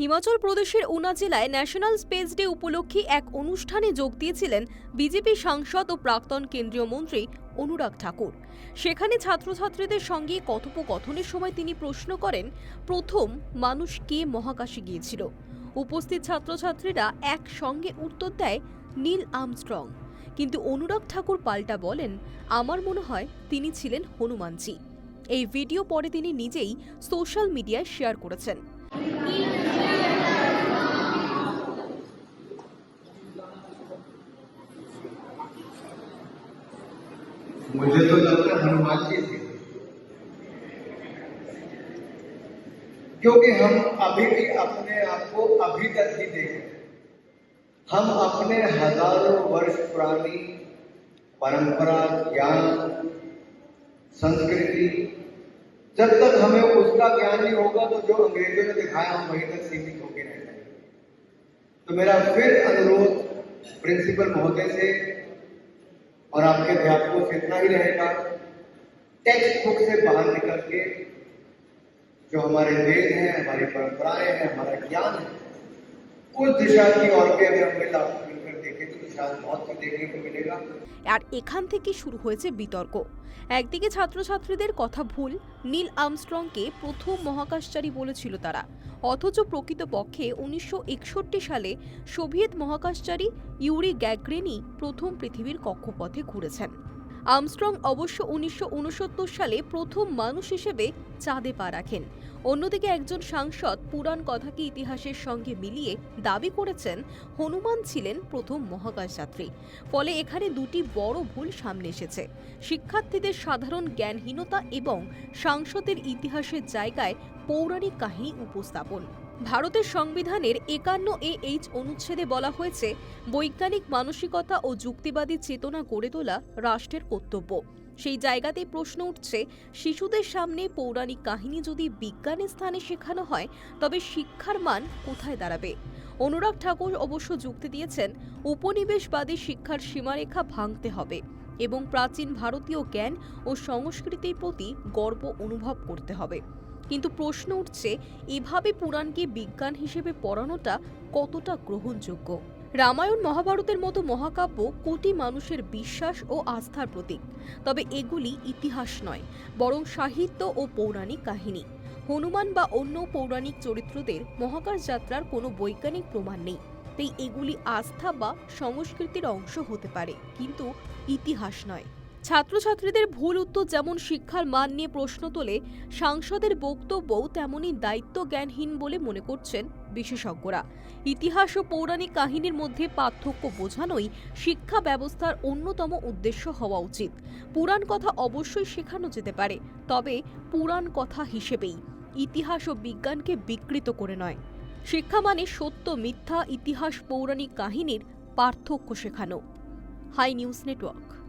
হিমাচল প্রদেশের উনা জেলায় national space day উপলক্ষে এক অনুষ্ঠানে যোগ দিয়েছিলেন বিজেপি সাংসদ ও প্রাক্তন কেন্দ্রীয় মন্ত্রী অনুরাগ ঠাকুর। সেখানে ছাত্রছাত্রীদের সঙ্গে কথোপকথনের সময় তিনি প্রশ্ন করেন, প্রথম মানুষ কে মহাকাশে গিয়েছিল? উপস্থিত ছাত্রছাত্রীরা একসঙ্গে উত্তর দেয়, নীল আমস্ট্রং। কিন্তু অনুরাগ ঠাকুর পাল্টা বলেন, আমার মনে হয় তিনি ছিলেন হনুমানজি। এই ভিডিও পরে তিনি নিজেই সোশ্যাল মিডিয়ায় শেয়ার করেছেন। मुझे तो लगता है हनुमान जी थे। क्योंकि हम अभी भी अपने आप को अभी तक ही देख। हम अपने हज़ारों वर्ष पुरानी परंपरा, ज्ञान, संस्कृति, जब तक हमें उसका ज्ञान नहीं होगा तो जो अंग्रेज़ों ने दिखाया, हम वहीं तक सीमित होकर रह जाएँगे। तो मेरा फिर अनुरोध प्रिंसिपल महोदय से और आपके अध्यापकों से इतना ही रहेगा। टेक्स्ट बुक से बाहर निकल के जो हमारे वेद हैं, हमारी परंपराएँ हैं, हमारा ज्ञान है उस दिशा की ओर के अगर हमें मिला আর এখান থেকে শুরু হয়েছে বিতর্ক। একদিকে ছাত্রছাত্রীদের কথা ভুল, নীল আমস্ট্রংকে প্রথম মহাকাশচারী বলেছিল তারা। অথচ প্রকৃতপক্ষে উনিশশো একষট্টি সালে সোভিয়েত মহাকাশচারী ইউরি গ্যাগ্রেনি প্রথম পৃথিবীর কক্ষপথে ঘুরেছেন। আমস্ট্রং অবশ্য উনিশশো উনসত্তর সালে প্রথম মানুষ হিসেবে চাঁদে পা রাখেন। অন্যদিকে একজন সাংসদ পুরাণ কথাকে ইতিহাসের সঙ্গে মিলিয়ে দাবি করেছেন, হনুমান ছিলেন প্রথম মহাকাশযাত্রী। ফলে এখানে দুটি বড় ভুল সামনে এসেছে। শিক্ষার্থীদের সাধারণ জ্ঞানহীনতা এবং সাংসদের ইতিহাসের জায়গায় পৌরাণিক কাহিনী উপস্থাপন। ভারতের সংবিধানের একান্ন এ এইচ অনুচ্ছেদে বলা হয়েছে, বৈজ্ঞানিক মানসিকতা ও যুক্তিবাদী চেতনা গড়ে তোলা রাষ্ট্রের কর্তব্য। সেই জায়গাতেই প্রশ্ন উঠছে, শিশুদের সামনে পৌরাণিক কাহিনী যদি বিজ্ঞানের স্থানে শেখানো হয়, তবে শিক্ষার মান কোথায় দাঁড়াবে? অনুরাগ ঠাকুর অবশ্য যুক্তি দিয়েছেন, উপনিবেশবাদী শিক্ষার সীমারেখা ভাঙতে হবে এবং প্রাচীন ভারতীয় জ্ঞান ও সংস্কৃতির প্রতি গর্ব অনুভব করতে হবে। কিন্তু প্রশ্ন উঠছে, এভাবে পুরাণকে বিজ্ঞান হিসেবে পড়ানোটা কতটা গ্রহণযোগ্য? রামায়ণ মহাভারতের মতো মহাকাব্য কোটি মানুষের বিশ্বাস ও আস্থার প্রতীক। তবে এগুলি ইতিহাস নয়, বরং সাহিত্য ও পৌরাণিক কাহিনী। হনুমান বা অন্য পৌরাণিক চরিত্রদের মহাকাশ যাত্রার কোনো বৈজ্ঞানিক প্রমাণ নেই। তাই এগুলি আস্থা বা সংস্কৃতির অংশ হতে পারে, কিন্তু ইতিহাস নয়। ছাত্রছাত্রীদের ভুল উত্তর যেমন শিক্ষার মান নিয়ে প্রশ্ন তোলে, সাংসদের বক্তব্যও তেমনই দায়িত্ব জ্ঞানহীন বলে মনে করছেন বিশেষজ্ঞরা। ইতিহাস ও পৌরাণিক কাহিনীর মধ্যে পার্থক্য বোঝানোই শিক্ষা ব্যবস্থার অন্যতম উদ্দেশ্য হওয়া উচিত। পুরাণ কথা অবশ্যই শেখানো যেতে পারে, তবে পুরাণ কথা হিসেবেই। ইতিহাস ও বিজ্ঞানকে বিকৃত করে নয়। শিক্ষা মানে সত্য, মিথ্যা, ইতিহাস, পৌরাণিক কাহিনীর পার্থক্য শেখানো। High news network.